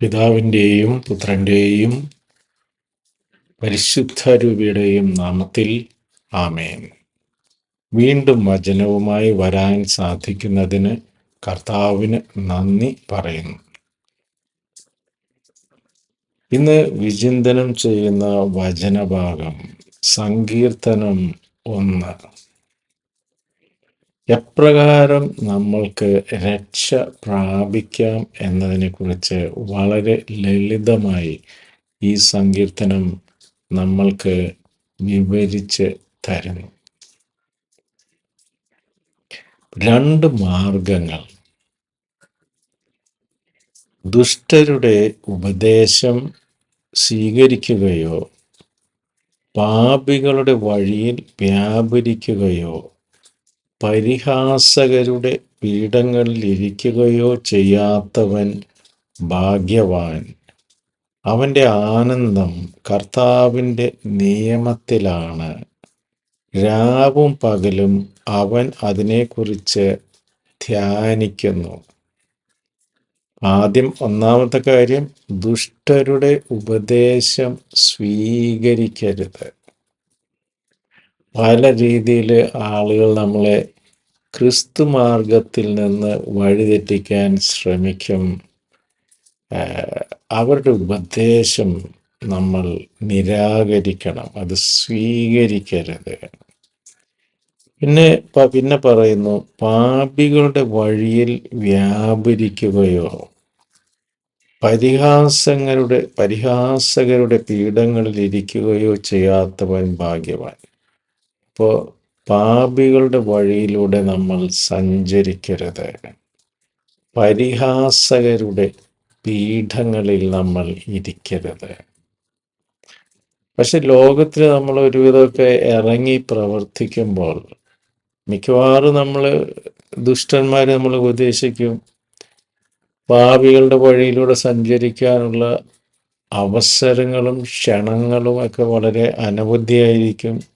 പിതാവിന്റെയും പുത്രന്റെയും പരിശുദ്ധ രൂപിയുടെയും നാമത്തിൽ ആമേൻ. വീണ്ടും വചനവുമായി വരാൻ സാധിക്കുന്നതിന് കർത്താവിന് നന്ദി പറയുന്നു. ഇന്ന് വിചിന്തനം ചെയ്യുന്ന വചനഭാഗം സങ്കീർത്തനം ഒന്ന്. എപ്രകാരം നമ്മൾക്ക് രക്ഷ പ്രാപിക്കാം എന്നതിനെക്കുറിച്ച് വളരെ ലളിതമായി ഈ സങ്കീർത്തനം നമ്മൾക്ക് വിവരിച്ച് തരുന്നു. രണ്ട് മാർഗങ്ങൾ. ദുഷ്ടരുടെ ഉപദേശം സ്വീകരിക്കുകയോ പാപികളുടെ വഴിയിൽ വ്യാപരിക്കുകയോ പരിഹാസകരുടെ പീഠങ്ങളിൽ ഇരിക്കുകയോ ചെയ്യാത്തവൻ ഭാഗ്യവാൻ. അവന്റെ ആനന്ദം കർത്താവിന്റെ നിയമത്തിലാണ്. രാവും പകലും അവൻ അതിനെക്കുറിച്ച് ധ്യാനിക്കുന്നു. ആദ്യം ഒന്നാമത്തെ കാര്യം ദുഷ്ടരുടെ ഉപദേശം സ്വീകരിക്കരുത്. പല രീതിയിൽ ആളുകൾ നമ്മളെ ക്രിസ്തു മാർഗത്തിൽ നിന്ന് വഴിതെറ്റിക്കാൻ ശ്രമിക്കും. അവരുടെ ഉപദേശം നമ്മൾ നിരാകരിക്കണം. അത് സ്വീകരിക്കരുത്. പിന്നെ പിന്നെ പറയുന്നു പാപികളുടെ വഴിയിൽ വ്യാപരിക്കുകയോ പരിഹാസങ്ങളുടെ പരിഹാസകരുടെ പീഠങ്ങളിൽ ഇരിക്കുകയോ ചെയ്യാത്തവൻ ഭാഗ്യവാൻ. അപ്പോൾ പാപികളുടെ വഴിയിലൂടെ നമ്മൾ സഞ്ചരിക്കരുത്. പരിഹാസകരുടെ പീഠങ്ങളിൽ നമ്മൾ ഇരിക്കരുത്. പക്ഷെ ലോകത്തിൽ നമ്മൾ ഒരുവിധമൊക്കെ ഇറങ്ങി പ്രവർത്തിക്കുമ്പോൾ മിക്കവാറും നമ്മൾ ദുഷ്ടന്മാരെ നമ്മൾ ഉപദേശിക്കും. പാപികളുടെ വഴിയിലൂടെ സഞ്ചരിക്കാനുള്ള അവസരങ്ങളും ക്ഷണങ്ങളും ഒക്കെ വളരെ അനവധിയായിരിക്കും.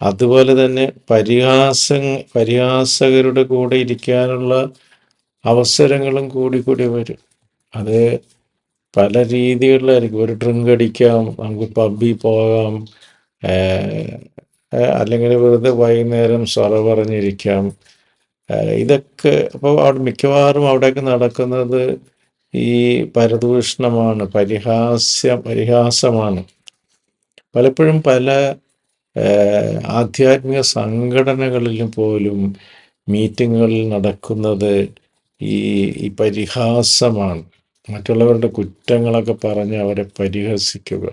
അതുപോലെ തന്നെ പരിഹാസ പരിഹാസകരുടെ കൂടെ ഇരിക്കാനുള്ള അവസരങ്ങളും കൂടി കൂടി വരും. അത് പല രീതികളിലായിരിക്കും. ഒരു ഡ്രിങ്ക് അടിക്കാം നമുക്ക് പബ്ബിൽ പോകാം അല്ലെങ്കിൽ വെറുതെ വൈകുന്നേരം സ്വറ പറഞ്ഞിരിക്കാം. ഇതൊക്കെ അപ്പോൾ അവിടെ മിക്കവാറും അവിടെയൊക്കെ നടക്കുന്നത് ഈ പരദൂഷണമാണ് പരിഹാസ്യ പരിഹാസമാണ്. പലപ്പോഴും പല ആധ്യാത്മിക സംഘടനകളിലും പോലും മീറ്റിങ്ങുകളിൽ നടക്കുന്നത് ഈ ഈ പരിഹാസമാണ്. മറ്റുള്ളവരുടെ കുറ്റങ്ങളൊക്കെ പറഞ്ഞ് അവരെ പരിഹസിക്കുക.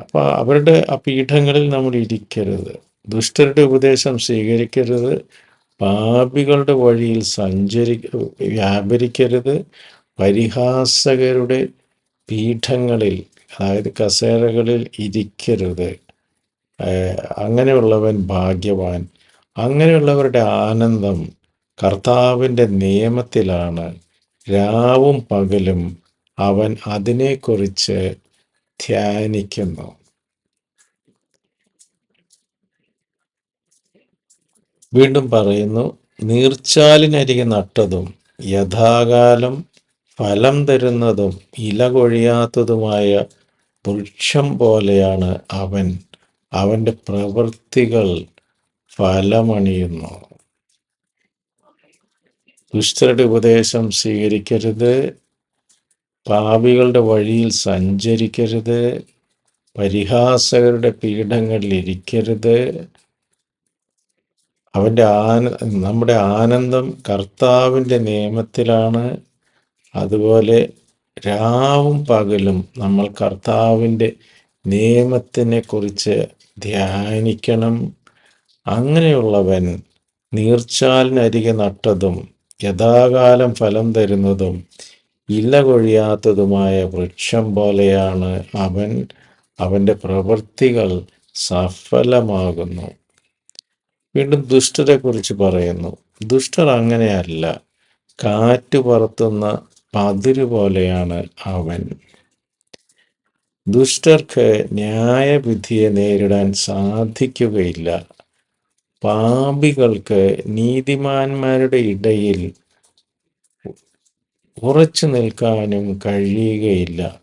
അപ്പം അവരുടെ ആ പീഠങ്ങളിൽ നമ്മൾ ഇരിക്കരുത്. ദുഷ്ടരുടെ ഉപദേശം സ്വീകരിക്കരുത്. പാപികളുടെ വഴിയിൽ സഞ്ചരി വ്യാപരിക്കരുത്. പരിഹാസകരുടെ പീഠങ്ങളിൽ അതായത് കസേരകളിൽ ഇരിക്കരുത്. അങ്ങനെയുള്ളവൻ ഭാഗ്യവാൻ. അങ്ങനെയുള്ളവരുടെ ആനന്ദം കർത്താവിന്റെ നിയമത്തിലാണ്. രാവും പകലും അവൻ അതിനെക്കുറിച്ച് ധ്യാനിക്കുന്നു. വീണ്ടും പറയുന്നു നീർച്ചാലിനരികെ നട്ടതും യഥാകാലം ഫലം തരുന്നതും ഇല കൊഴിയാത്തതുമായ വൃക്ഷം പോലെയാണ് അവൻ അവന്റെ പ്രവൃത്തികൾ ഫലമണിയുന്നു. ദുഷ്ടരുടെ ഉപദേശം സ്വീകരിക്കരുത്. പാപികളുടെ വഴിയിൽ സഞ്ചരിക്കരുത്. പരിഹാസകരുടെ പീഠങ്ങളിൽ ഇരിക്കരുത്. അവന്റെ ആന നമ്മുടെ ആനന്ദം കർത്താവിന്റെ നിയമത്തിലാണ്. അതുപോലെ രാവും പകലും നമ്മൾ കർത്താവിന്റെ നിയമത്തിനെ കുറിച്ച് ധ്യാനിക്കണം. അങ്ങനെയുള്ളവൻ നീർച്ചാലിനരികെ നട്ടതും യഥാകാലം ഫലം തരുന്നതും ഇല കൊഴിയാത്തതുമായ വൃക്ഷം പോലെയാണ് അവൻ. അവന്റെ പ്രവൃത്തികൾ സഫലമാകുന്നു. വീണ്ടും ദുഷ്ടരെ കുറിച്ച് പറയുന്നു. ദുഷ്ടർ അങ്ങനെയല്ല. കാറ്റ് പറത്തുന്ന പതിര് പോലെയാണ് അവൻ. ദുഷ്ടർക്ക് ന്യായവിധിയെ നേരിടാൻ സാധിക്കുകയില്ല. പാപികൾക്ക് നീതിമാന്മാരുടെ ഇടയിൽ ഉറച്ചു നിൽക്കാനും കഴിയുകയില്ല.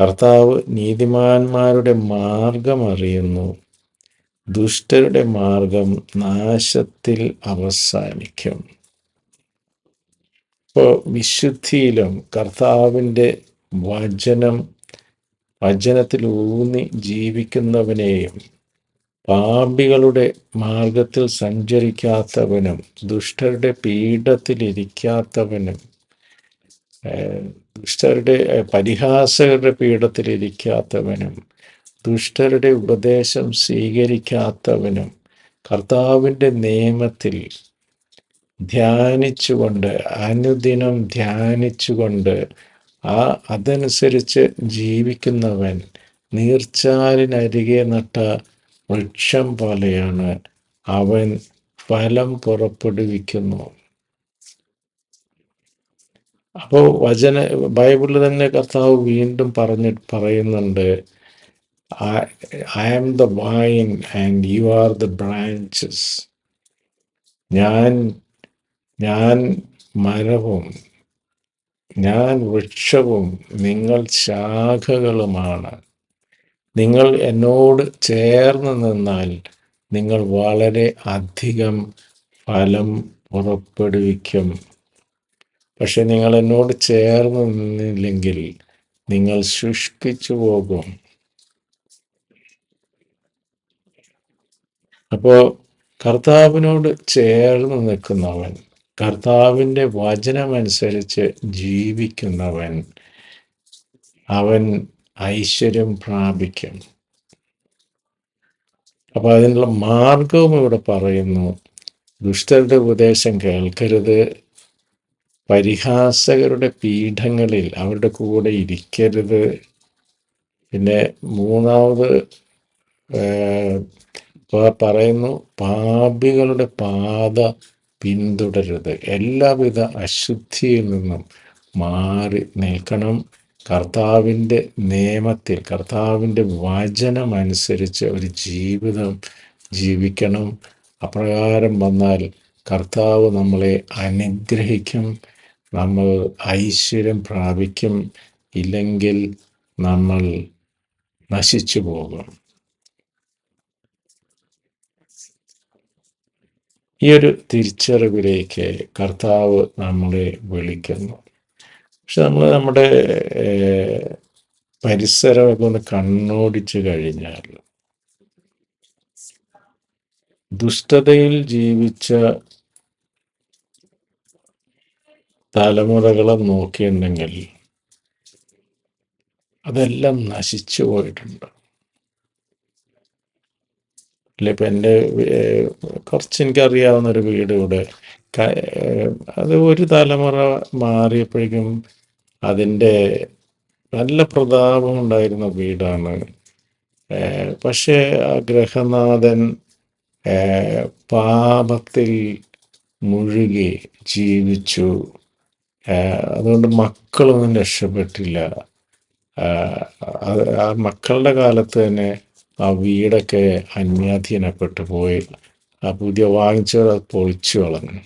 കർത്താവ് നീതിമാന്മാരുടെ മാർഗം അറിയുന്നു. ദുഷ്ടരുടെ മാർഗം നാശത്തിൽ അവസാനിക്കും. ഇപ്പോൾ വിശുദ്ധിയിലും കർത്താവിന്റെ വചനം വചനത്തിൽ ഊന്നി ജീവിക്കുന്നവനെയും പാപികളുടെ മാർഗത്തിൽ സഞ്ചരിക്കാത്തവനും ദുഷ്ടരുടെ പീഠത്തിലിരിക്കാത്തവനും ദുഷ്ടരുടെ പരിഹാസകരുടെ പീഠത്തിലിരിക്കാത്തവനും ദുഷ്ടരുടെ ഉപദേശം സ്വീകരിക്കാത്തവനും കർത്താവിന്റെ നിയമത്തിൽ ധ്യാനിച്ചുകൊണ്ട് അനുദിനം ധ്യാനിച്ചുകൊണ്ട് ആ അതനുസരിച്ച് ജീവിക്കുന്നവൻ നീർച്ചാലിനരികെ നട്ട വൃക്ഷം പോലെയാണ്. അവൻ ഫലം പുറപ്പെടുവിക്കുന്നു. അപ്പോൾ വചന ബൈബിളിൽ തന്നെ കർത്താവ് വീണ്ടും പറഞ്ഞ് പറയുന്നുണ്ട് I am the vine and you are the branches ഞാൻ ഞാൻ മരവും ഞാൻ വൃക്ഷവും നിങ്ങൾ ശാഖകളുമാണ്. നിങ്ങൾ എന്നോട് ചേർന്ന് നിന്നാൽ നിങ്ങൾ വളരെ അധികം ഫലം പുറപ്പെടുവിക്കും. പക്ഷെ നിങ്ങൾ എന്നോട് ചേർന്ന് നിന്നില്ലെങ്കിൽ നിങ്ങൾ ശുഷ്കിച്ചു പോകും. അപ്പോൾ കർത്താവിനോട് ചേർന്ന് നിൽക്കുന്നവൻ കർത്താവിന്റെ വചനമനുസരിച്ച് ജീവിക്കുന്നവൻ അവൻ ഐശ്വര്യം പ്രാപിക്കും. അപ്പൊ അതിനുള്ള മാർഗവും ഇവിടെ പറയുന്നു. ദുഷ്ടരുടെ ഉപദേശം കേൾക്കരുത്. പരിഹാസകരുടെ പീഠങ്ങളിൽ അവരുടെ കൂടെ ഇരിക്കരുത്. പിന്നെ മൂന്നാമത് പറയുന്നു പാപികളുടെ പാത പിന്തുടരുത്. എല്ലാവിധ അശുദ്ധിയിൽ നിന്നും മാറി നിൽക്കണം. കർത്താവിന്റെ നിയമത്തിൽ കർത്താവിന്റെ വചനമനുസരിച്ച് ഒരു ജീവിതം ജീവിക്കണം. അപ്രകാരം വന്നാൽ കർത്താവ് നമ്മളെ അനുഗ്രഹിക്കും. നമ്മൾ ഐശ്വര്യം പ്രാപിക്കും. ഇല്ലെങ്കിൽ നമ്മൾ നശിച്ചു പോകും. ഈ ഒരു തിരിച്ചറിവിലേക്ക് കർത്താവ് നമ്മളെ വിളിക്കുന്നു. പക്ഷെ നമ്മൾ നമ്മുടെ പരിസരമൊക്കെ ഒന്ന് കണ്ണോടിച്ചു കഴിഞ്ഞാൽ ദുഷ്ടതയിൽ ജീവിച്ച തലമുറകളെ നോക്കിയിട്ടുണ്ടെങ്കിൽ അതെല്ലാം നശിച്ചു പോയിട്ടുണ്ട്. അല്ല ഇപ്പം എന്റെ കുറച്ച് എനിക്കറിയാവുന്ന ഒരു വീട് ഇവിടെ. അത് ഒരു തലമുറ മാറിയപ്പോഴേക്കും അതിന്റെ നല്ല പ്രതാപം ഉണ്ടായിരുന്ന വീടാണ്. പക്ഷേ ആ ഗ്രഹനാഥൻ പാപത്തിൽ മുഴുകി ജീവിച്ചു. അതുകൊണ്ട് മക്കളൊന്നും രക്ഷപ്പെട്ടില്ല. ആ മക്കളുടെ കാലത്ത് തന്നെ ആ വീടൊക്കെ അന്യാധീനപ്പെട്ടു പോയി. ആ പുതിയ വാങ്ങിച്ചവർ അത് പൊളിച്ചു കളഞ്ഞു.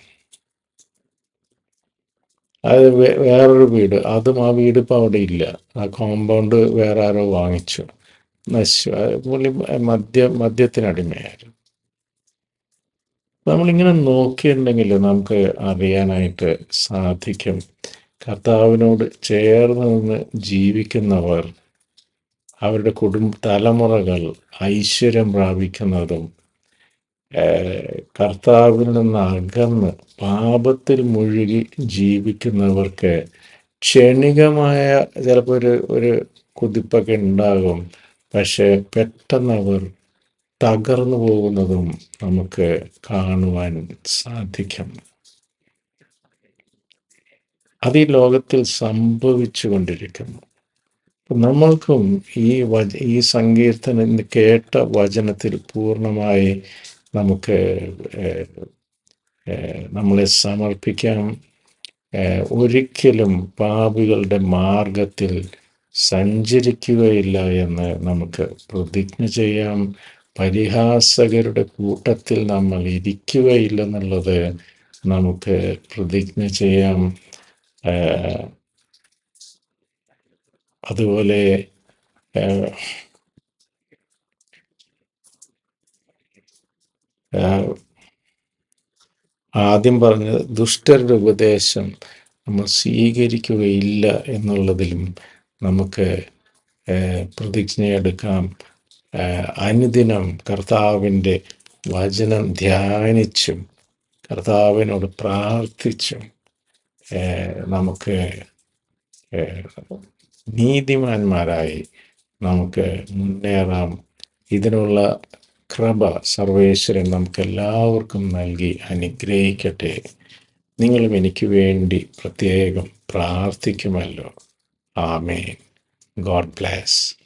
അത് വേറൊരു വീട്. അതും ആ വീട് ഇപ്പം അവിടെ ഇല്ല. ആ കോമ്പൗണ്ട് വേറെ ആരോ വാങ്ങിച്ചു. നശിച്ചു. പുള്ളി മദ്യ മദ്യത്തിനടിമയായിരുന്നു നമ്മളിങ്ങനെ നോക്കിയിട്ടുണ്ടെങ്കിൽ നമുക്ക് അറിയാനായിട്ട് സാധിക്കും. കർത്താവിനോട് ചേർന്ന് നിന്ന് ജീവിക്കുന്നവർ അവരുടെ കുടുംബ തലമുറകൾ ഐശ്വര്യം പ്രാപിക്കുന്നതും കർത്താവിൽ നിന്ന് അകന്ന് പാപത്തിൽ മുഴുകി ജീവിക്കുന്നവർക്ക് ക്ഷണികമായ ചിലപ്പോൾ ഒരു ഒരു കുതിപ്പൊക്കെ ഉണ്ടാകും. പക്ഷെ പെട്ടെന്ന് അവർ തകർന്നു പോകുന്നതും നമുക്ക് കാണുവാൻ സാധിക്കും. അത് ഈ ലോകത്തിൽ സംഭവിച്ചു കൊണ്ടിരിക്കുന്നു. നമ്മൾക്കും ഈ വച ഈ സങ്കീർത്തനം കേട്ട വചനത്തിൽ പൂർണമായി നമുക്ക് നമ്മളെ സമർപ്പിക്കാം. ഒരിക്കലും പാപികളുടെ മാർഗത്തിൽ സഞ്ചരിക്കുകയില്ല എന്ന് നമുക്ക് പ്രതിജ്ഞ ചെയ്യാം. പരിഹാസകരുടെ കൂട്ടത്തിൽ നമ്മൾ ഇരിക്കുകയില്ലെന്നുള്ളത് നമുക്ക് പ്രതിജ്ഞ ചെയ്യാം. അതുപോലെ ആദ്യം പറഞ്ഞത് ദുഷ്ടരുടെ ഉപദേശം നമ്മൾ സ്വീകരിക്കുകയില്ല എന്നുള്ളതിലും നമുക്ക് പ്രതിജ്ഞയെടുക്കാം. അനുദിനം കർത്താവിന്റെ വചനം ധ്യാനിച്ചും കർത്താവിനോട് പ്രാർത്ഥിച്ചും നമുക്ക് നീതിമാന്മാരായി നമുക്ക് മുന്നേറാം. ഇതിനുള്ള കൃപ സർവേശ്വരൻ നമുക്ക് എല്ലാവർക്കും നൽകി അനുഗ്രഹിക്കട്ടെ. നിങ്ങളും എനിക്ക് വേണ്ടി പ്രത്യേകം പ്രാർത്ഥിക്കുമല്ലോ. ആമേൻ. ഗോഡ് ബ്ലാസ്.